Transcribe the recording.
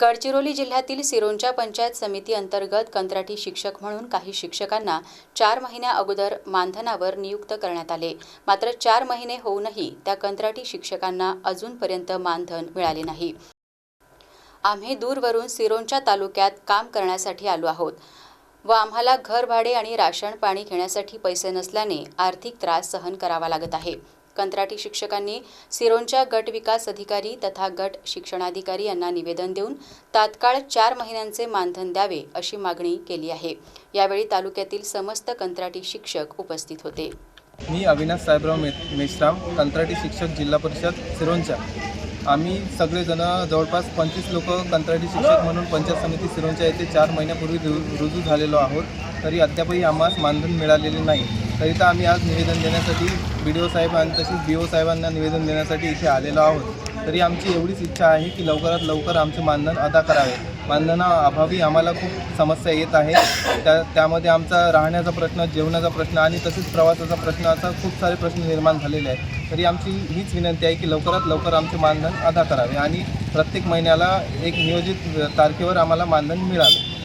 गडचिरोली जिल्ह्यातील सिरोंच्या पंचायत समिती अंतर्गत कंत्राटी शिक्षक म्हणून काही शिक्षकांना चार महिन्या अगोदर मानधनावर नियुक्त करण्यात आले. मात्र चार महिने होऊनही त्या कंत्राटी शिक्षकांना अजूनपर्यंत मानधन मिळाले नाही. आम्ही दूरवरून सिरोंच्या तालुक्यात काम करण्यासाठी आलो आहोत व आम्हाला घर भाडे आणि राशन पाणी घेण्यासाठी पैसे नसल्याने आर्थिक त्रास सहन करावा लागत आहे. कंत्राटी शिक्षकांनी सिरोंचा गट विकास अधिकारी तथा गट शिक्षणाधिकारी यांना निवेदन देऊन तात्काळ चार महिन्यांचे मानधन द्यावे अशी मागणी केली आहे. यावेळी तालुक्यातील समस्त कंत्राटी शिक्षक उपस्थित होते. मी अविनाश साहेबराव मे मेश्राम कंत्राटी शिक्षक जिल्हा परिषद सिरोंचा. आम्ही सगळेजण जवळपास पंचवीस लोक कंत्राटी शिक्षक म्हणून पंचायत समिती सिरोंचा येथे चार महिन्यापूर्वी रु रुजू झालेलो आहोत. तरी अद्यापही आम्हाला मानधन मिळालेले नाही. करिता आम्ही आज निवेदन देण्यासाठी बी डी ओ साहेब आणि तसेच बी ओ साहेबांना निवेदन देण्यासाठी इथे आलेलो आहोत. तरी आमची एवढीच इच्छा आहे की लवकरात लवकर आमचे मानधन अदा करावे. मानधनाअभावी आम्हाला खूप समस्या येत आहे त्या त्यामध्ये आमचा राहण्याचा प्रश्न जेवणाचा प्रश्न आणि तसेच प्रवासाचा प्रश्न असा खूप सारे प्रश्न निर्माण झालेले आहेत. तरी आमची हीच विनंती आहे की लवकरात लवकर आमचे मानधन अदा करावे आणि प्रत्येक महिन्याला एक नियोजित तारखेवर आम्हाला मानधन मिळावे.